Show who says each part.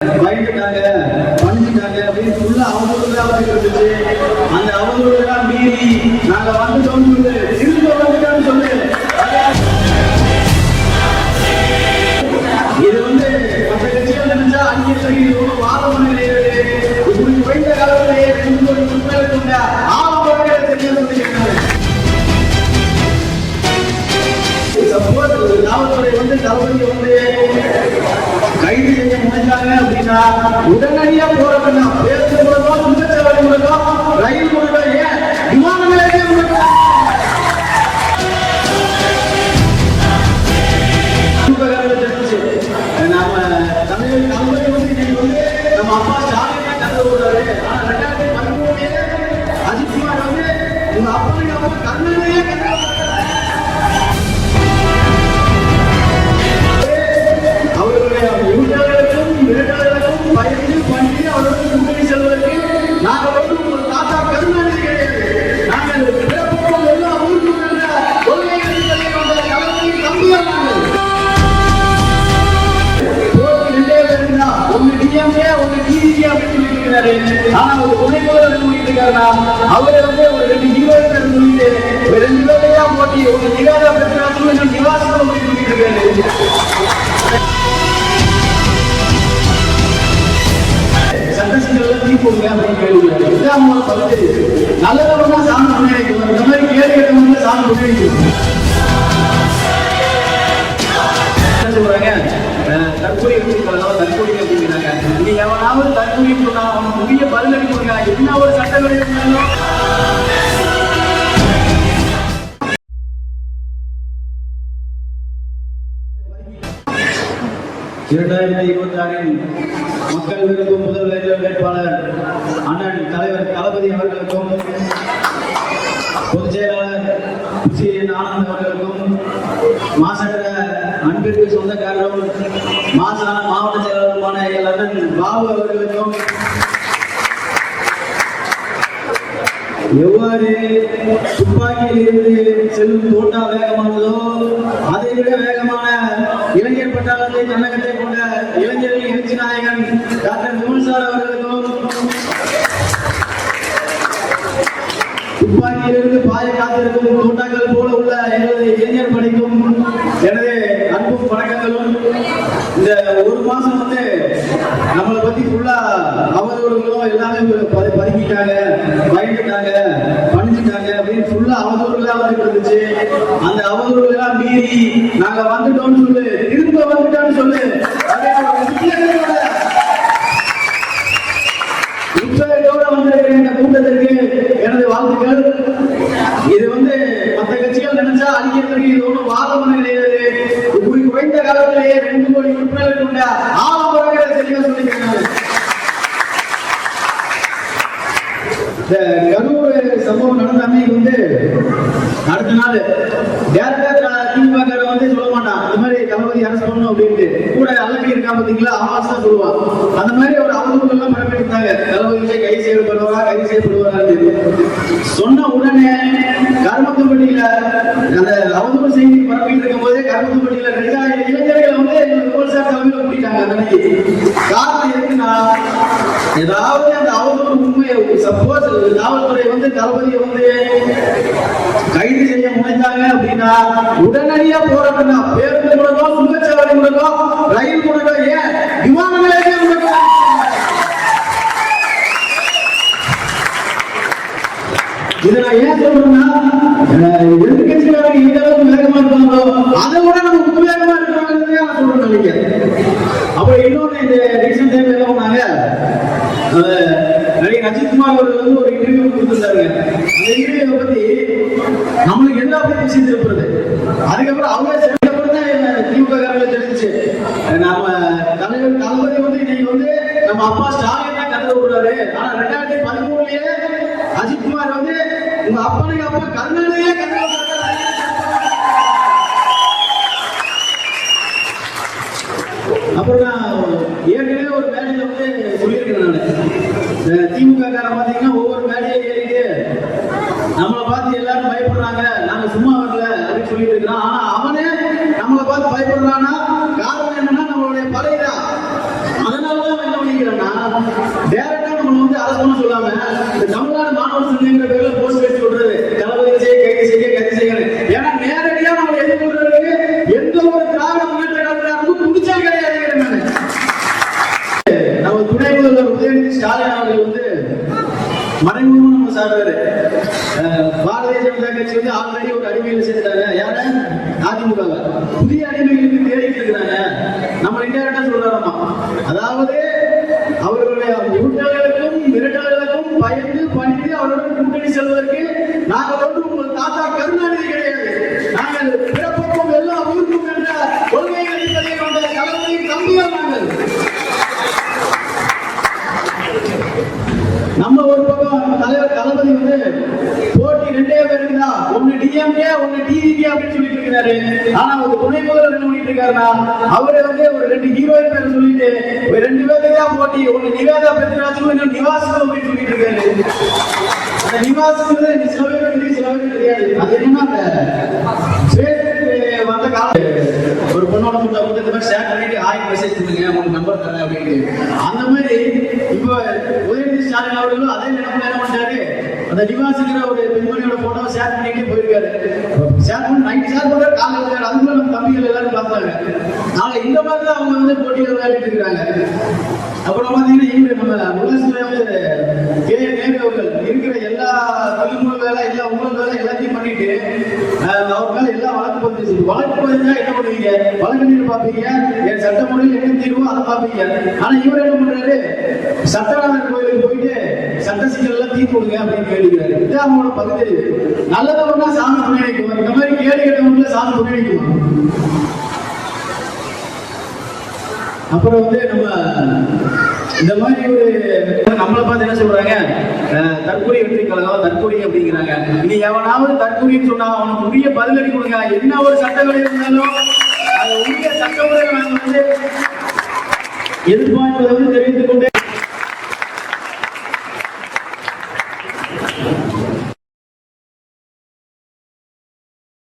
Speaker 1: பயந்துட்டாங்க பணிஞ்சுட்டாங்க அப்படின்னு ஃபுல்லா அவதூறுதான் இருந்துச்சு. அந்த மீறி நாங்க வந்துட்டோம்னு சொல்லு. திரும்ப சொல்லு. இது வந்து மற்ற கட்சிகள் நினைச்சா அந்நிய சகிதோடு வாதம் இப்படி குறைந்த காலத்திலேயே ரெண்டு காவல்துறை வந்து தளபதி வந்து கைது செய்ய அப்படின்னா உடனடியா போற வேண்டாம் ஆனா ஒரு துணை முதல்வர் என்ன பண்ணிட்டு இருக்காருன்னா, அவரே வந்து ஒரு ரெண்டு ஹீரோயின் பேர் சொல்லிட்டு, ஒரு ரெண்டு பேர்லயா போட்டி, ஒரு நிகாதா பெற்றாலும், நிவாரணம் சொல்லிட்டு இருக்காரு. சட்டசிக்கல்லாம் தீ போடுங்க அப்படின்னு கேள்வி நல்லதவங்க சாமி முன்னேறிக்கணும் இந்த மாதிரி கேள்வி கேட்டவங்க சாமி முன்னேறிக்கணும் இரண்டாயிரத்தி இருபத்தி ஆறில் மக்கள் விரும்பும் முதல் வேட்பாளர் அண்ணன் தலைவர் தளபதி அவர்களுக்கும் பொதுச் செயலாளர் சி என் ஆனந்த் அவர்களுக்கும் மாசற்ற அன்பிற்கு சொந்தக்காரரும் மாசான மாவட்ட செயலாளருமான எங்கள் அண்ணன் பாபு அவர்களுக்கும் எவ்வாறு துப்பாக்கியில் இருந்து செல்லும் தோட்டா வேகமானதோ அதை விட வேகமான இளைஞர் பட்டாளத்தை தமிழகத்தை கொண்ட இளைஞரின் எழுச்சி நாயகன் டாக்டர் விமல் சார் அவர்களுக்கும் துப்பாக்கியிலிருந்து பாய காத்திருக்கும் தோட்டாக்கள் போல உள்ள எனது இளைஞர் படைக்கும் எனது அன்பும் வணக்கங்களும். இந்த ஒரு மாசம் வந்து நம்மளை பத்தி ஃபுல்லா அவதூறுகளும் எல்லாமே பதி- பதுக்கிட்டாங்க பயந்துட்டாங்க பணிஞ்சுட்டாங்க அப்படின்னு ஃபுல்லா அவதூறுகளா வந்துட்டு இருந்துச்சு அந்த அவதூறுகளெல்லாம் மீறி நாங்க வந்துட்டோம்னு சொல்லு திரும்ப வந்துட்டோம்னு சொல்லு அப்படின்னு ஒரு வித்தியாசத்தோட உற்சாகத்தோட வந்திருக்கிற இந்த கூட்டத்திற்கு எனது வாழ்த்துக்கள் இது வந்து மற்ற கட்சிகள் நினைச்சா அழிக்கிறதுக்கு இது ஒன்றும் வாதம் பண்ண கிடையாது இப்படி குறைந்த காலத்திலேயே ரெண்டு கோடி உறுப்பினர்கள் கொண்ட ஆலம்பரங்களை தெளிவாக சொல்லிக்கிறாங்க இந்த கரூர் சம்பவம் நடந்த அன்னைக்கு வந்து அடுத்த நாள் டேரக்டா திமுக வந்து சொல்ல மாட்டான் இந்த மாதிரி தளபதி அரசு பண்ணணும் அப்படின்ட்டு. கூட அலப்பி இருக்கா பாத்தீங்களா? அவன் தான் சொல்லுவான். அந்த மாதிரி ஒரு அவதூறு எல்லாம் பரப்பிட்டாங்க தளபதியை கை செய்யப்படுவாரா கை செய்யப்படுவாரா சொன்ன உடனே கருமத்தம்பட்டியில அந்த அவதூறு செய்தி பரப்பிட்டு இருக்கும் போதே கருமத்தம்பட்டியில ரெண்டாயிரம் இளைஞர்கள் வந்து போலீசார் தலைமையில கூட்டிட்டாங்க அந்த காரணம் எதுக்குன்னா ஏதாவது அந்த அவதூறு உண்மையை சப்போஸ் காவல்துறை வந்து தளபதியை வந்து கைது செய்ய முனைந்தாங்க அப்படின்னா உடனடியா போற பேருந்து மூலமா சுங்கச்சாவடி மூலமா ரயில் மூலமா ஏன்? விமான நிலையம் மூலமா? இதை நான் ஏன் சொல்றேன்னா அஹ், எந்த அளவுக்கு வேகமா இருக்காங்களோ அதை விட நம்ம ரொம்ப வேகமா இருக்கிறாங்கிறதே நான் சொல்றேன் நினைக்கிறேன். அப்புறம் இன்னொன்று இந்த ரீசெண்ட் டைம்ல என்ன பண்ணாங்க அஹ், நடிகர் அஜித்குமார் அவர்கள் வந்து ஒரு இன்டர்வியூ கொடுத்திருந்தாங்க அந்த இன்டர்வியூ பத்தி நம்மளுக்கு எல்லா பத்தி விஷயம் அதுக்கப்புறம் அவங்க சேர்ந்தப்பறம் தான் திமுக காரங்களுக்கு தெரிஞ்சுச்சு. நாம தலைவர் தளபதி வந்து இன்னைக்கு வந்து நம்ம அப்பா ஸ்டாலின் தான் கதற விடுறாரு. ஆனா ரெண்டாயிரத்தி பதிமூணுலயே அஜித்குமார் வந்து உங்க அப்பனுக்கு அப்பா கருணாநிதியே கதற விடுறாரு அப்புறம் நான் ஏற்கனவே ஒரு மேடையில வந்து சொல்லியிருக்கேன் நான் திமுக காரன் பாத்தீங்கன்னா ஒவ்வொரு மேடையை ஏறிட்டு நம்மளை பார்த்து எல்லாரும் பயப்படுறாங்க. நாங்க சும்மா வரல அப்படின்னு சொல்லிட்டு இருக்கிறான் ஆனா அவனே நம்மளை பார்த்து பயப்படுறான்னா காரணம் என்னன்னா நம்மளுடைய படைதான். அதனாலதான் அவன் என்ன டேரக்டா நம்ம வந்து அரசு சொல்லாம இந்த தமிழ்நாடு மாணவர் சங்கங்கிற பேர்ல மறைமுகமா சாடுறாரு பாரதிய ஜனதா கட்சி வந்து ஆல்ரெடி ஒரு அடிமையில சேர்த்துட்டாங்க. யாரு? அதிமுக புதிய அடிமைகளுக்கு தேடிட்டு இருக்கிறாங்க நம்ம இந்தியா சொல்றாராமா? அதாவது அவர்களுடைய உருட்டல்களுக்கும் மிரட்டல்களுக்கும் பயந்து பணிந்து அவருடன் கூட்டணி செல்வதற்கு நாங்கள் வந்து உங்கள் தாத்தா கருணாநிதி கிடையாது. நாங்கள் பிறப்புக்கும் எல்லா உயிருக்கும் என்ற கொள்கைகளை தலையை கொண்ட தலைமையின் தம்பிகள் நாங்கள். நம்ம ஒரு பக்கம் வந்து போட்டி ரெண்டே பேர் இருந்தா ஒண்ணு டிஎம்கே ஒண்ணு டிவிகே அப்படின்னு சொல்லிட்டு இருக்காரு ஆனா ஒரு துணை முதல்வர் என்ன பண்ணிட்டு இருக்காருன்னா அவரே வந்து ஒரு ரெண்டு ஹீரோயின் பேர் சொல்லிட்டு ரெண்டு பேருக்கு தான் போட்டி ஒண்ணு நிவேதா பெத்ராஜும் இன்னும் நிவாசம் அப்படின்னு சொல்லிட்டு இருக்காரு அந்த நிவாசுங்கிறது சில பேர் தெரியும் சில பேர் தெரியாது. அது என்னன்னா அந்த வந்த கால ஒரு பொண்ணோட முட்டை வந்து இந்த மாதிரி ஷேர் உங்களுக்கு நம்பர் தரேன் அப்படின்னு. அந்த மாதிரி இப்போ உதயநிதி ஸ்டாலின் அவர்களும் அதே நிலைமை என்ன பண்ணாரு அந்த நிவாசிக்கிற ஒரு பெண்மணியோட போட்டோவை ஷேர் பண்ணிட்டு போயிருக்காரு. ஷேர் பண்ணி நைட் ஷேர் பண்றாரு காலையில் இருக்காரு அதுக்குள்ள நம்ம தம்பிகள் எல்லாரும் பார்த்தாங்க. இந்த மாதிரி தான் அவங்க வந்து போட்டியில் விளையாடிட்டு இருக்காங்க அப்புறமா பார்ப்பீங்க என் சட்ட என்ன தீர்வோ அதை பார்ப்பீங்க ஆனா இவர் என்ன பண்றாரு? சட்டநாதர் கோயிலுக்கு போயிட்டு சட்ட சிக்கல் எல்லாம் தீர்ப்பு கொடுங்க அப்படின்னு கேளுகிறாரு இது அவங்களோட பகுத்தறிவு நல்லதவனா சாமி துணை இந்த மாதிரி கேள்வி கேட்டவங்கள சாமி துணை அப்புறம் வந்து நம்ம இந்த மாதிரி ஒரு நம்மளை பார்த்து என்ன சொல்றாங்க? அஹ், தற்கொலை வெற்றி கழகம் தற்கொலை அப்படிங்கிறாங்க. இனி எவனாவது தற்கொலைன்னு சொன்னா அவனுக்கு உரிய பதிலடி கொடுங்க. என்ன ஒரு சட்டங்கள் இருந்தாலும் உரிய சட்டமுறை நாங்கள் வந்து எதிர்பார்ப்பது வந்து